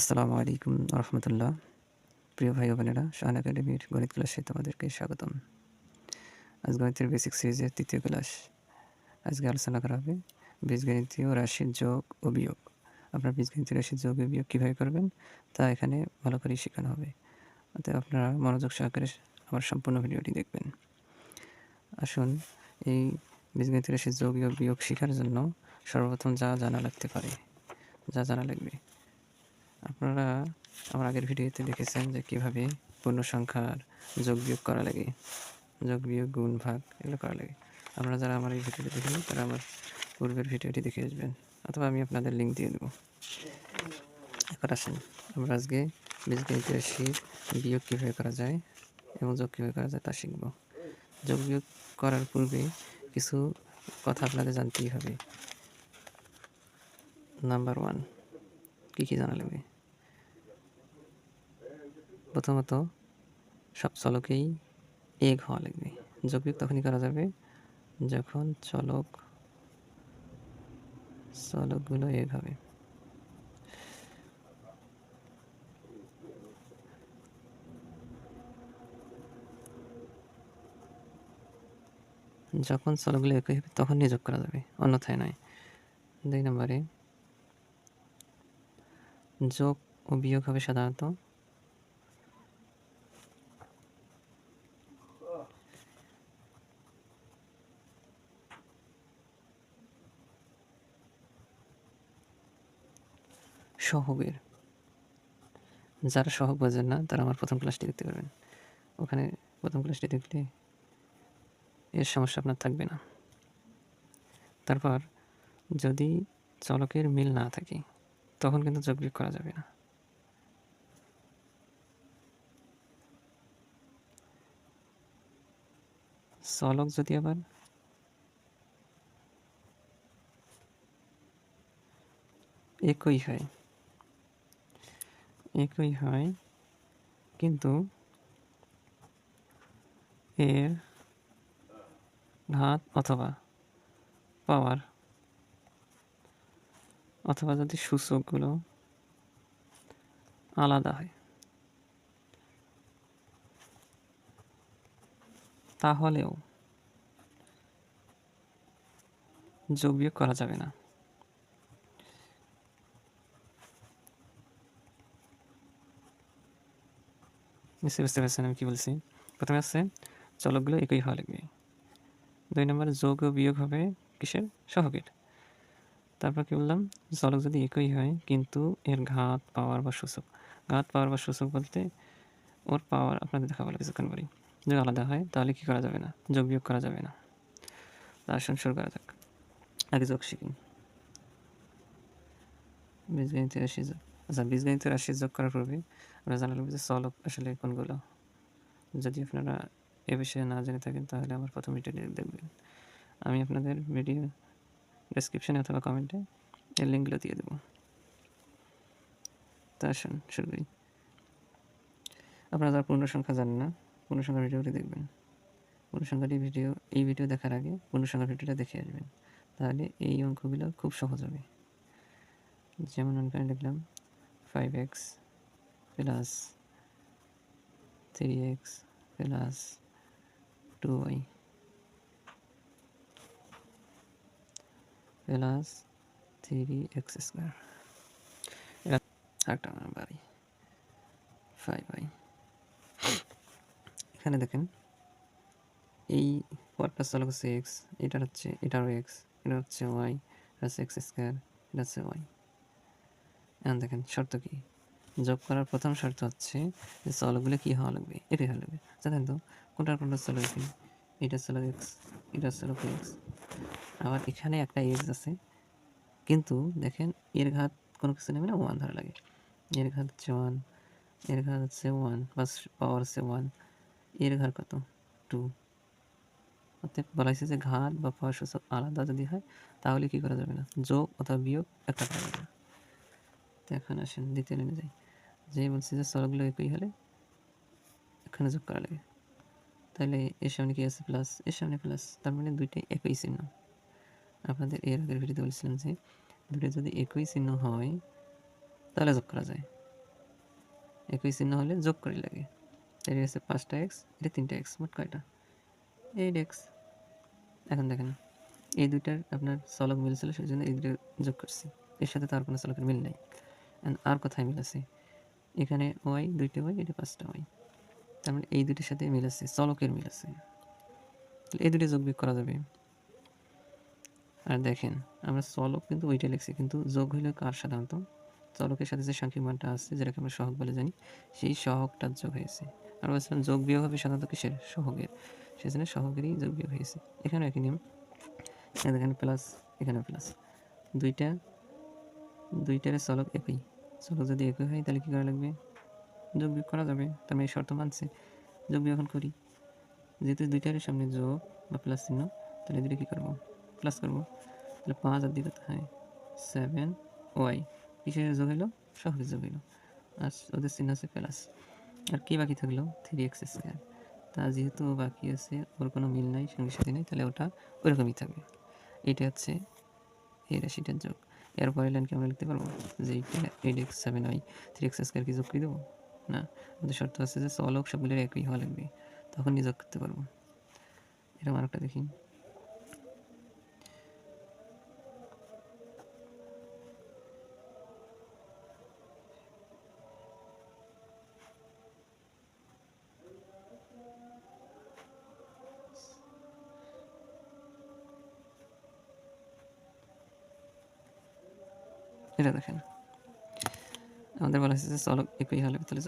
আসসালামু আলাইকুম রহমতুল্লাহ। প্রিয় ভাই ও বোনেরা শাহান একাডেমির গণিত ক্লাসে তোমাদেরকে স্বাগতম। আজ গণিতের বেসিক সিরিজের তৃতীয় ক্লাস আজকে আলোচনা করা হবে বীজগণিতীয় রাশির যোগ ও বিয়োগ। আপনার বীজগণিতীয় রাশির যোগ ও বিয়োগ কীভাবে করবেন, তা এখানে ভালো করেই শেখানো হবে। অতএব আপনারা মনোযোগ সহকারে আমার সম্পূর্ণ ভিডিওটি দেখবেন। আসুন এই বীজগণিতীয় রাশির যোগ ও বিয়োগ শেখার জন্য সর্বপ্রথম যা জানা লাগতে পারে, যা জানা লাগবে। আপনারা আমার আগের ভিডিওতে দেখেছেন যে কীভাবে পূর্ণ সংখ্যার যোগ বিয়োগ করা লাগে, যোগ বিয়োগ গুণ ভাগ এগুলো করা লাগে। আপনারা যারা আমার এই ভিডিওটি দেখেন, তারা আমার পূর্বের ভিডিওটি দেখে আসবেন, অথবা আমি আপনাদের লিঙ্ক দিয়ে দেবো। এবার আসেন, আমরা আজকে বীজগণিত রাশির বিয়োগ কীভাবে করা যায় এবং যোগ কীভাবে করা যায় তা শিখব। যোগ বিয়োগ করার পূর্বে কিছু কথা আপনাদের জানতেই হবে। নাম্বার ওয়ান কী কী জানা লাগবে? প্রথমত, সব চলকেই এক হওয়া লাগবে। যোগবিয়োগ তখনই করা যাবে যখন চলক, চলকগুলো এক হবে। যখন চলকগুলো একই হবে তখন নিয়োগ করা যাবে, অন্যথায় নয়। দুই নম্বরে, যোগ ও বিয়োগ হবে সাধারণত সহগের যারা সহগ বোঝেন না, তারা আমার প্রথম ক্লাসটি দেখতে পারবেন। ওখানে প্রথম ক্লাসটি দেখলে এর সমস্যা আপনার থাকবে না। তারপর যদি চলকের মিল না থাকে, তখন কিন্তু যোগ বিয়োগ করা যাবে না। চলক যদি আবার একই হয় একই হয়, কিন্তু এর ঘাত অথবা পাওয়ার অথবা যদি সূচকগুলো আলাদা হয়, তাহলেও যোগ বিয়োগ করা যাবে না। নিশ্চয়ই বুঝতে পারছেন আমি কি বলছি। প্রথমে আছে চলকগুলো একই হওয়া লাগবে। দুই নম্বর যোগ ও বিয়োগ হবে কিসের? সহগের। তারপর কি বললাম? চলক যদি একই হয়, কিন্তু এর ঘাত, পাওয়ার বা সূচক। ঘাত, পাওয়ার বা সূচক বলতে ওর পাওয়ার আপনাদের দেখাবো কিছুক্ষণ পরে যদি আলাদা হয়, তাহলে কি করা যাবে না? যোগ বিয়োগ করা যাবে না। আসুন শুরু করা যাক। আগে যোগ শিখি। বীজগণিত রাশি যোগ আচ্ছা বীজগণিত রাশি যোগ করার পূর্বে আমরা জানা লাগবে যে চলক আসলে কোনগুলো? যদি আপনারা এ বিষয়ে না জেনে থাকেন, তাহলে আমার প্রথম ভিডিওটি দেখবেন। আমি আপনাদের ভিডিও ডেসক্রিপশনে অথবা কমেন্টে এর লিঙ্কগুলো দিয়ে দেবো। তা আসুন, শুরু করি। আপনারা যারা পূর্ণ সংখ্যা জানেন না, পূর্ণ সংখ্যার ভিডিওটি দেখবেন। পূর্ণ সংখ্যাটি ভিডিও, এই ভিডিও দেখার আগে পূর্ণ সংখ্যার ভিডিওটা দেখে আসবেন। তাহলে এই অঙ্কগুলো খুব সহজ হবে। যেমন এখানে লিখলাম five x plus three x plus two y plus three x square. একটা বাড়ি, ফাইভ ওয়াই। এখানে দেখেন, এই পরটা চলো হচ্ছে এক্স এটা হচ্ছে, এটারও এক্স এটা হচ্ছে ওয়াই এটা হচ্ছে এক্স স্কোয়ার এটা হচ্ছে ওয়াই এখন দেখেন শর্ত কি? যোগ করার প্রথম শর্ত হচ্ছে যে চলগুলো কী হওয়া লাগবে? এটাই হওয়া লাগবে। জানেন তো? কোনটার কোনটা চলো কি এটা চলো এক্স এটা চলো এক্স আবার এখানে একটা এক্স আছে। কিন্তু দেখেন, এর ঘাত কোনো কিছু নেবে না ওয়ান ধরা লাগে। এর ঘাত হচ্ছে ওয়ানের ঘাত হচ্ছে ওয়ান প্লাস পাওয়ার হচ্ছে ওয়ানের ঘাত কত? টু অর্থাৎ বলা হয়েছে যে ঘাত বা পাওয়ার সূচক আলাদা যদি হয়, তাহলে কি করা যাবে না? যোগ অথবা বিয়োগ একটা করা যাবে এখন আসেন দ্বিতীয় লাইনে যাই। যে বলছি যে চলকগুলো একই হলে এখানে যোগ করা লাগে। তাহলে এর সামনে কি আছে প্লাস এর সামনে প্লাস তার মানে দুইটাই একই চিহ্ন। আপনাদের এর আগের ভিডিওতে বলছিলাম যে দুটো যদি একই চিহ্ন হয়, তাহলে যোগ করা যায়। একই চিহ্ন হলে যোগ করে লাগে। এটা হচ্ছে পাঁচটা এক্স এটা তিনটা এক্স মোট কয়টা? এইট এক্স এখন দেখেন, এই দুইটার আপনার চলক মিল ছিল সেই জন্য এই দুটো যোগ করছি। এর সাথে তার কোনো চলকের মিল নেই। আর কোথায় মিল আছে? এখানে ওয়াই, দুইটা ওয়াই, এটা পাঁচটা ওয়াই। তার মানে এই দুটির সাথে মিল আছে, চলকের মিল আছে। তাহলে এই দুটি যোগ বিয়োগ করা যাবে। আর দেখেন, আমরা চলক কিন্তু ওইটা লিখছি, কিন্তু যোগ হইলে কার সাধারণত? চলকের সাথে যে সাংখ্যিক মানটা আছে, যেটাকে আমরা সহগ বলে জানি, সেই সহগটার যোগ হয়েছে। আর বলছিলাম যোগ বিয়োগ হবে সাধারণত কিসের? সহগের। সেজন্য সহগেরই যোগ বিয়োগ হয়েছে। এখানে একই নিয়ম। এখানে প্লাস এখানে প্লাস। দুইটা, দুইটার চলক একই। চলক যদি একই হয়, তাহলে কী করা লাগবে? যোগ বিয়োগ করা যাবে, তার মানে শর্ত মানছে। যোগ বিয়োগ এখন করি। যেহেতু দুইটার সামনে যোগ বা প্লাস চিহ্ন, তাহলে দুটো কী করব? প্লাস করব। তাহলে পাঁচ আর দিকে হয়? সেভেন ওয়াই কিসের যোগ হলো সহজে যোগ হলো আর ওদের চিহ্ন আছে প্লাস আর কি বাকি থাকল? থ্রি এক্স স্কোয়ার তা যেহেতু বাকি আছে, ওর কোনো মিল নাই, সঙ্গে সাথে নেই, তাহলে ওটা ওইরকমই থাকবে। এটা হচ্ছে এই রাশিটার যোগ। এরপরে লাইনকে আমরা লিখতে পারব? যে এইটা x seven y three x square কি যোগ করে দেবো? না, আমাদের শর্ত আছে যে চলক সবগুলোর একই হওয়া লাগবে। তখন যোগ করতে পারব। এরকম আরেকটা দেখি। এটা দেখেন। আমাদের বলা হয়েছে যে চলক একই হলে তাহলে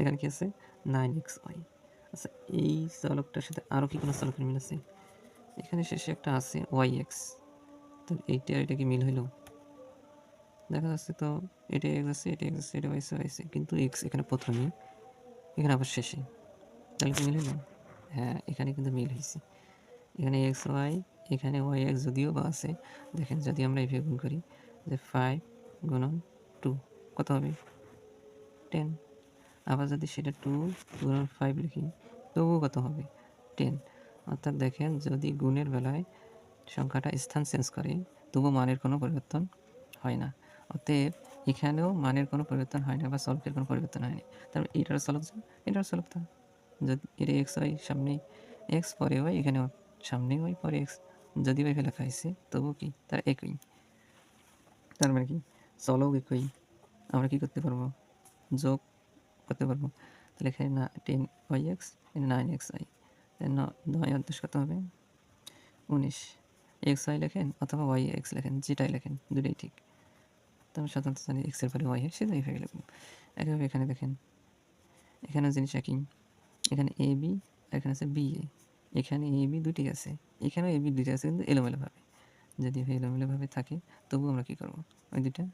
এখানে কি আছে? Nine x y. আচ্ছা এই চলকটার সাথে আরও কি কোনো চলকের মিল আছে? এখানে শেষে একটা আছে ওয়াই এক্স। তো এইটা এটা কি মিল হইল? দেখা যাচ্ছে তো এটা এক্স আছে এটা এক্স আছে এটা ওয়াইসে ওয়াইসে কিন্তু এক্স এখানে প্রথমে, এখানে আবার শেষে। তাহলে কি মিল হইল? হ্যাঁ এখানে কিন্তু মিল হয়েছে এখানে এক্স ওয়াই, এখানে ওয়াই এক্স যদিও বা আছে। দেখেন, যদি আমরা এইভাবে গুণ করি যে ফাইভ গুণন টু কত হবে? টেন আবার যদি সেটা টু গুণন ফাইভ লিখি, তবুও কত হবে? টেন অর্থাৎ দেখেন, যদি গুণের বেলায় সংখ্যাটা স্থান চেঞ্জ করে তবু মানের কোনো পরিবর্তন হয় না। অতএব, এখানেও মানের কোনো পরিবর্তন হয় না বা চলকের কোনো পরিবর্তন হয়নি তারপর এটার চলক যা এটার চলক তা। যদি এটা এক্স হয়, সামনে এক্স পরে হয় এখানে সামনে হয় পরে এক্স যদি ওই লেখা হয়েছে তবু কি? তার একই। তার মানে কি? চলক একই আমরা কি করতে পারব? যোগ করতে পারব। তাহলে এখানে না ten y x nine x I নয় অদৃশ কত হবে? উনিশ। এক্স ওয়াই লেখেন অথবা ওয়াই এক্স লেখেন, যেটাই লেখেন, দুটোই ঠিক। তো আমি সাধারণত জানি এক্সের পরে ওয়াই সেটা এইভাবে লিখব একইভাবে এখানে দেখেন, এখানে জিনিস একই। এখানে এ বি এখানে আছে বি এ এখানে এ বি দুটি আছে। এখানেও এ বি দুটি আছে, কিন্তু এলোমেলোভাবে। যদি এলোমেলোভাবে থাকে, তবু আমরা কী করব? ওই দুটা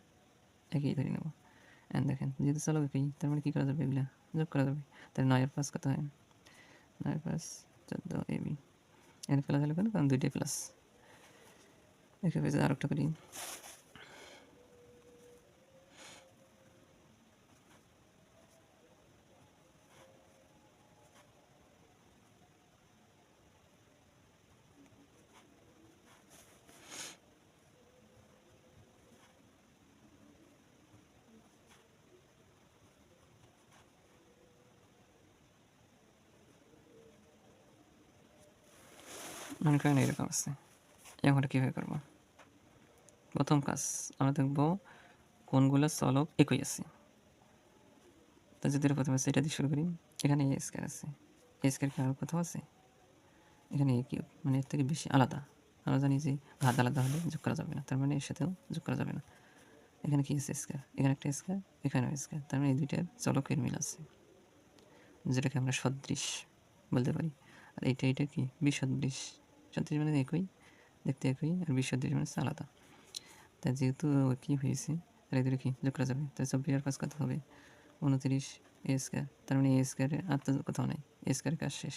একই ধরে নেব। অ্যান্ড দেখেন, যেহেতু চলো একই, তার মানে কী করা যাবে এগুলো? যোগ করা যাবে। তাহলে নয়ের প্লাস কত হয়? নয়ের প্লাস চোদ্দ এবি এর প্লাস হলে কেন? কারণ দুইটাই প্লাস এখানে আর একটা করি। মনে করেন এরকম আছে এখন কীভাবে করব প্রথম কাজ আমরা দেখব কোনগুলো চলক একই আছে তো যদি প্রথমে আছে এটা দিয়ে শুরু করি এখানে এ স্কোয়ার আছে এ স্কোয়ার কি কোথাও আছে এখানে এ কিউব মানে এর থেকে বেশি আলাদা আমরা জানি যে ঘাত আলাদা হলে যোগ করা যাবে না তার মানে এর সাথেও যোগ করা যাবে না এখানে কি আছে স্কোয়ার এখানে একটা স্কোয়ার এখানেও স্কোয়ার তার মানে এই দুইটার চলকের মিল আছে যেটাকে আমরা সদৃশ বলতে পারি আর এইটা এটা কি বিসদৃশ সদৃশ মানে একই, দেখতে একই আর বিসদৃশ মানে আলাদা। তাই যেহেতু কি হয়েছে, তাহলে এদের কি যোগ করা যাবে? তাই চব্বিশ আর পাঁচ কত হবে? উনত্রিশ এ স্কোয়ার, তার মানে এ স্কোয়ারের আর তো কোথাও নাই, এ স্কোয়ারের কাজ শেষ।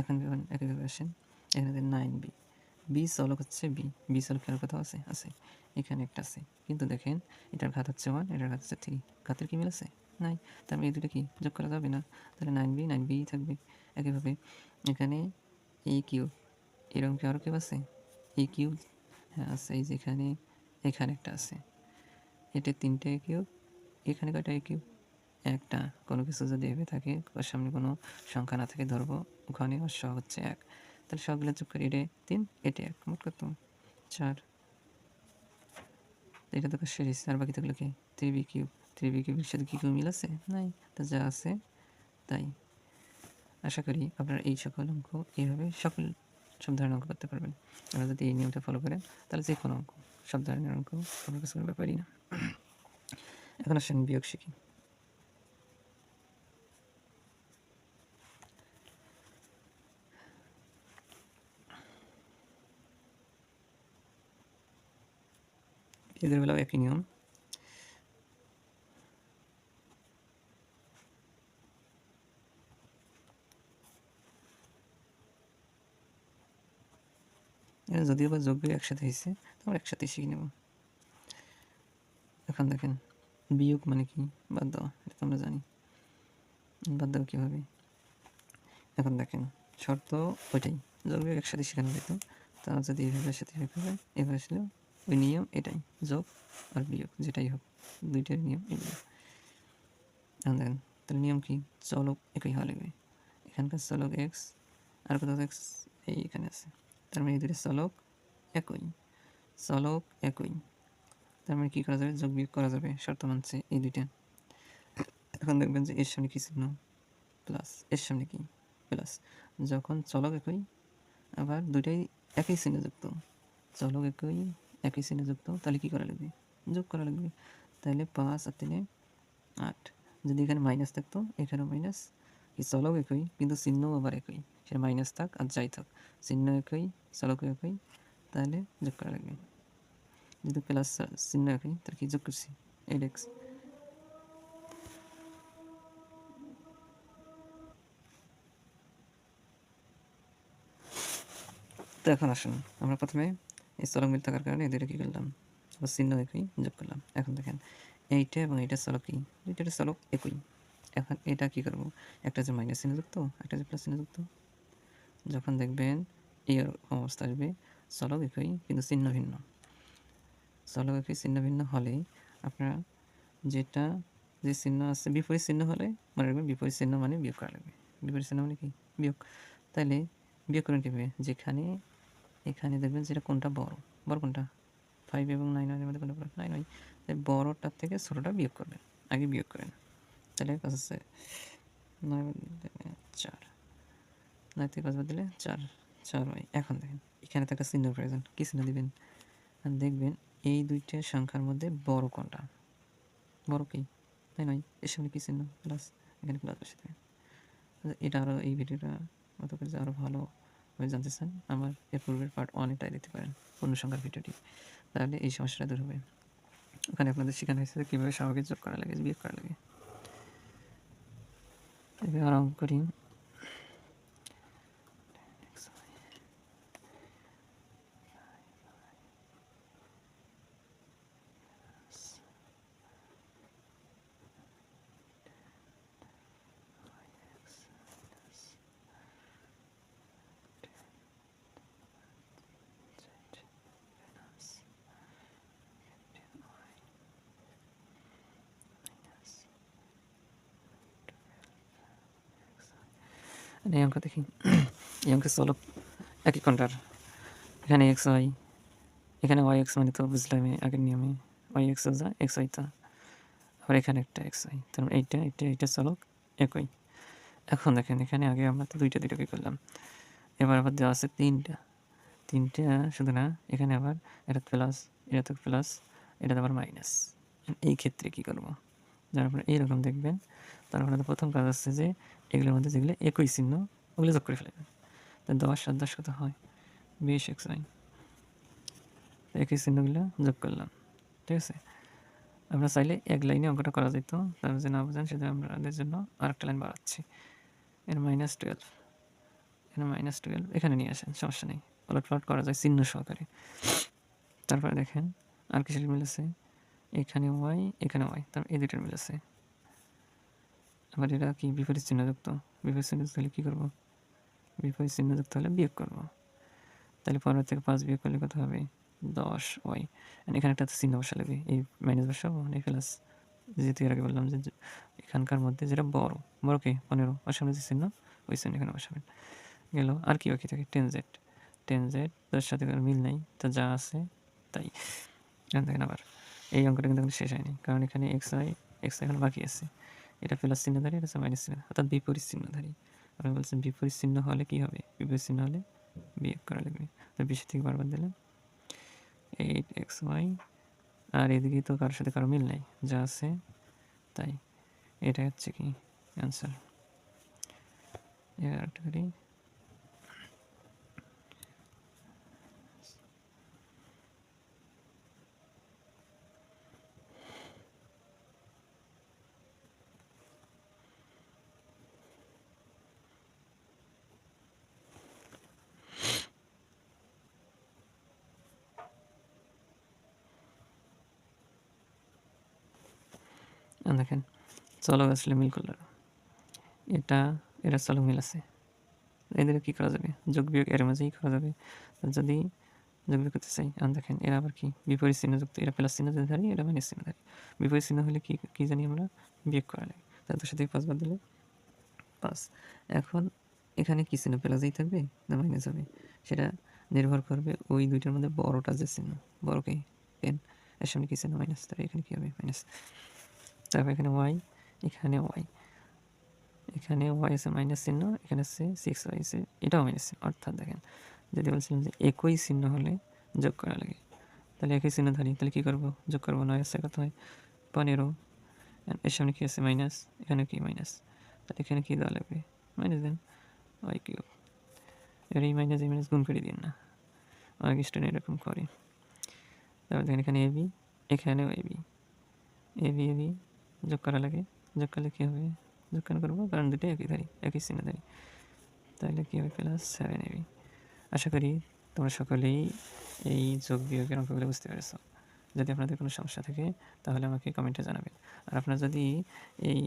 এখন ভেবেন একইভাবে আসেন, এখানে নাইন বি বি চলক হচ্ছে বি বি চলক আর কোথাও আছে? আছে। এখানে একটা আছে। কিন্তু দেখেন, এটার ঘাত হচ্ছে ওয়ান এটার ঘাত হচ্ছে থ্রি ঘাতের কি মিল আছে? নাই। তার মানে এই দুটো কি যোগ করা যাবে না? তাহলে নাইন বি নাইন বি থাকবে। একইভাবে এখানে এ কিউব এরকম কি আরও কেউ আছে? এ কিউব হ্যাঁ আছে। এই যেখানে এখানে একটা আছে। এটা তিনটে কিউব এখানে কয়টা কিউব একটা। কোনো কিছু যদি এভাবে থাকে সামনে কোনো সংখ্যা না থাকে, ধরবো ওখানে সহ হচ্ছে এক। তাহলে সবগুলো যোগ করি, এটা তিন, এটা এক। মোট কত? চার। এটা তো সিরিজ আর বাকি থাকল কি থ্রি বি কিউব ত্রিবি কিউবের সাথে কি কেউ মিল আছে? নাই। তো যা আছে, তাই। আশা করি আপনারা এই সকল অঙ্ক এইভাবে সকল সব ধরনের অঙ্ক করতে পারবেন। আপনারা যদি এই নিয়মটা ফলো করেন, তাহলে যে কোনো অঙ্ক, সব ধরনের অঙ্ক আপনার কাছে কোনো ব্যাপারই না। এখন আসেন বিয়োগ শিখি। বিয়োগের বেলাও একই নিয়ম। এরা যদিও বা যোগ্য একসাথে হয়েছে, তো আমরা একসাথে শিখে নেব। এখন দেখেন, বিয়োগ মানে কি? বাদ দাও, এটা তো আমরা জানি। বাদ দাও কীভাবে? এখন দেখেন, শর্ত ওইটাই, যোগ বিয়োগ একসাথে শেখানো যেত তা। যদি এভাবে সাথে এভাবে এভাবে ছিল ওই নিয়ম এটাই, যোগ আর বিয়োগ, যেটাই হোক দুইটার নিয়ম এগুলো। এখন দেখেন, তাহলে নিয়ম কি? চলক একই হওয়া লাগবে। এখানকার চলক এক্স আর কোথাও এক্স এই এখানে আছে। তার মানে এই দুটো চলক একই। চলক একই। তার মানে কী করা যাবে? যোগ বিয়োগ করা যাবে। শর্ত মানছে এই দুইটা। এখন দেখবেন যে এর সামনে কী চিহ্ন? প্লাস এর সামনে কি? প্লাস যখন চলক একই, আবার দুইটাই একই চিহ্ন যুক্ত। চলক একই একই চিহ্ন যুক্ত। তাহলে কী করা লাগবে? যোগ করা লাগবে। তাহলে পাঁচ আর তিনে আট। যদি এখানে মাইনাস থাকতো, এখানেও মাইনাস চলক একই, কিন্তু চিহ্নও আবার একই। সেটা মাইনাস থাক আর যাই থাক। চিহ্ন একই, চলক একই, তাহলে যোগ করা লাগবে। যদি প্লাস চিহ্ন একই, তাহলে কি যোগ করছি? এইট এক্স তো এখন আসুন, আমরা প্রথমে এই চলক মিল থাকার কারণে এদের কী করলাম? চিহ্ন একই যোগ করলাম। এখন দেখেন, এইটা এবং এইটা চলক কি? দুইটার চলক একই। এখন এটা কি করব? একটা যে মাইনাস চিহ্ন যুক্ত একটা যে প্লাস চিহ্ন যুক্ত যখন দেখবেন এই অবস্থা আসবে চলক একই কিন্তু চিহ্ন ভিন্ন। চলক একই চিহ্ন ভিন্ন হলে আপনারা যেটা যে চিহ্ন আছে, বিপরীত চিহ্ন হলে মনে রাখবেন বিপরীত চিহ্ন মানে বিয়োগ করা লাগবে। বিপরীত চিহ্ন মানে কি? বিয়োগ। তাহলে বিয়োগ করেন কীভাবে যেখানে, এখানে দেখবেন যেটা কোনটা বড় বড় কোনটা? ফাইভ এবং নাইন নাইনের মধ্যে কোনটা বড় নাইন নয় তাই বড়টার থেকে ছোটোটা বিয়োগ করবেন, আগে বিয়োগ করেন। তাহলে কাজ আছে, নয় চার নয় থেকে পাঁচ বাদ দিলে? চার চার এখন দেখেন, এখানে তো একটা চিহ্ন প্রয়োজন। কী চিহ্ন দিবেন? দেখবেন, এই দুইটা সংখ্যার মধ্যে বড় কোনটা? বড় কি? তাই নয়। এর সামনে কী চিহ্ন? প্লাস এখানে প্লাস বসে দেবেন এটা আরও এই ভিডিওটা মতো করে আরও ভালো জানতে চান, আমার এর পূর্বের পার্ট অনেকটাই দিতে পারেন সংখ্যার ভিডিওটি। তাহলে এই সমস্যাটা দূর হবে। ওখানে আপনাদের শেখানো হয়েছে কীভাবে স্বাভাবিক যোগ করা লাগে, বিয়োগ করা লাগে। এবার আরাম করি এই অঙ্ক দেখি। এই অঙ্কের চলক একই কোনটার। এখানে এক্স ওয়াই এখানে ওয়াই এক্স মানে তো বুঝলাম আগের নিয়মে ওয়াই এক্স যা এক্স ওয়াই তা। আবার এখানে একটা এক্স ওয়াই তার মানে এইটা এইটা এইটা চলক একই। এখন দেখেন, এখানে আগে আমরা তো দুইটা দুইটা দুইটাকে করলাম। এবার আবার দেওয়া আছে তিনটা। তিনটা, শুধু না, এখানে আবার এটা প্লাস এটা তো প্লাস এটা আবার মাইনাস এই ক্ষেত্রে কী করব? যার আপনারা এইরকম দেখবেন। তারপরে প্রথম কাজ হচ্ছে যে এগুলোর মধ্যে যেগুলো একই চিহ্ন, ওগুলো যোগ করে ফেলবেন। তো দশ আর দশ কত হয়? বিশ এক্স ওয়াই। একই চিহ্নগুলো যোগ করলাম, ঠিক আছে? আমরা চাইলে এক লাইনে অঙ্কটা করা যেত, তার যে না বোঝেন সেটা আমাদের জন্য আরেকটা লাইন বাড়াচ্ছি। এর মাইনাস টুয়েলভ এর মাইনাস টুয়েলভ, এখানে নিয়ে আসেন, সমস্যা নেই। ওলট পালট করা যায় চিহ্ন সহকারে। তারপরে দেখেন, আর কিসের মিলেছে এখানে ওয়াই এখানে ওয়াই, তার এই দুইটার মিলেছে আবার এটা কি? বিপরীত চিহ্নযুক্ত বিপরীত চিহ্নযুক্ত হলে কী করব? বিপরীত চিহ্নযুক্ত হলে বিয়োগ করব। তাহলে পনেরো থেকে পাঁচ বিয়োগ করলে কত হবে? দশ, ওয়াই। এখানে একটা চিহ্ন বসা লাগবে। এই মাইনাস বসাবো? মানে প্লাস যেহেতু এর আগে বললাম যে এইখানকার মধ্যে যেটা বড়। বড় কি? পনেরো। আর সামনে যে চিহ্ন? ওই চিহ্ন এখানে বসাবেন। গেল। আর কি বাকি থাকে? টেন জেড টেন জেড তার সাথে কোনো মিল নেই। তা যা আছে, তাই। দেখেন আবার। এই অঙ্কটা কিন্তু শেষ হয়নি। কারণ এখানে এক্স আই এক্স এখন বাকি আছে। এটা প্লাস চিহ্নধারী এটা হচ্ছে মাইনাস চিহ্ন অর্থাৎ বিপরীত চিহ্নধারী। আপনি বলছেন বিপরীত চিহ্ন হলে কি হবে? বিপরীত চিহ্ন হলে বিয়োগ করা লাগবে। তো বিশ থেকে বারবার দিলাম। এইট এক্স ওয়াই আর এদিকে তো কারোর সাথে কারও মিল নাই। যা আছে, তাই। এটা হচ্ছে কি অ্যান্সার একটা করি। দেখেন, চলক আসলে মিল করল। এটা এরা চলক মিল আছে। এদের কী করা যাবে? যোগ বিয়োগ এর মাঝেই করা যাবে। যদি যোগ বিয়োগ করতে চাই, আর দেখেন, এরা আবার কি? বিপরীত চিহ্ন যুক্ত, এরা প্লাস চিহ্ন যদি ধারি এটা মাইনাস চিহ্ন ধারি। বিপরীত চিহ্ন হলে কি, কী জানি আমরা? বিয়োগ করা লাগে। তাদের থেকে পাঁচ বাদ দিলে পাঁচ। এখন এখানে কি চিহ্ন প্লাসেই থাকবে না মাইনাস হবে? সেটা নির্ভর করবে ওই দুইটার মধ্যে বড়টা যে চিহ্ন। বড়কে এন এর সামনে কি চিহ্ন? মাইনাস তাহলে এখানে কী হবে? মাইনাস তারপর এখানে ওয়াই এখানে ওয়াই এখানে ওয়াই আছে মাইনাস চিহ্ন, এখানে আছে সিক্স ওয়াই আছে এটাও মাইনাস চিহ্ন, অর্থাৎ দেখেন, যদি বলছিলাম যে একই চিহ্ন হলে যোগ করা লাগে, তাহলে একই চিহ্ন ধরি, তাহলে কী করব? যোগ করব নয়, আছে কত হয়? পনেরো। এর সামনে কী আছে? মাইনাস এখানে কি মাইনাস তাহলে এখানে কী দেওয়া লাগবে? মাইনাস দেন ওয়াই কিউব এবার এই মাইনাস এই মাইনাস গুণ করে দিন না। অনেক স্টুডেন্ট এরকম করে। তারপর দেখেন এখানে এবি এখানেও এবি এবি এবি যোগ করা লাগে যোগ করলে কী হবে? যোগ কেন করব, কারণ দুটো একই ধারি, একই চিহ্ন ধারি। তাহলে কী হবে? প্লাস সেভেন এবি আশা করি তোমরা সকলেই এই যোগ বিয়োগের অঙ্কগুলো বুঝতে পেরেছ। যদি আপনাদের কোনো সমস্যা থাকে, তাহলে আমাকে কমেন্টে জানাবেন। আর আপনারা যদি এই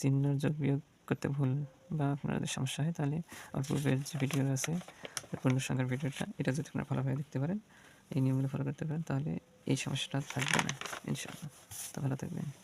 চিহ্ন যোগ বিয়োগ করতে ভুল বা আপনাদের সমস্যা হয়, তাহলে আমার পূর্বের যে ভিডিও আছে পূর্ণ সংখ্যার ভিডিওটা এটা যদি আপনারা ভালোভাবে দেখতে পারেন, এই নিয়মগুলো ফলো করতে পারেন, তাহলে এই সমস্যাটা থাকবে না, ইনশাআল্লাহ। তো ভালো থাকবেন।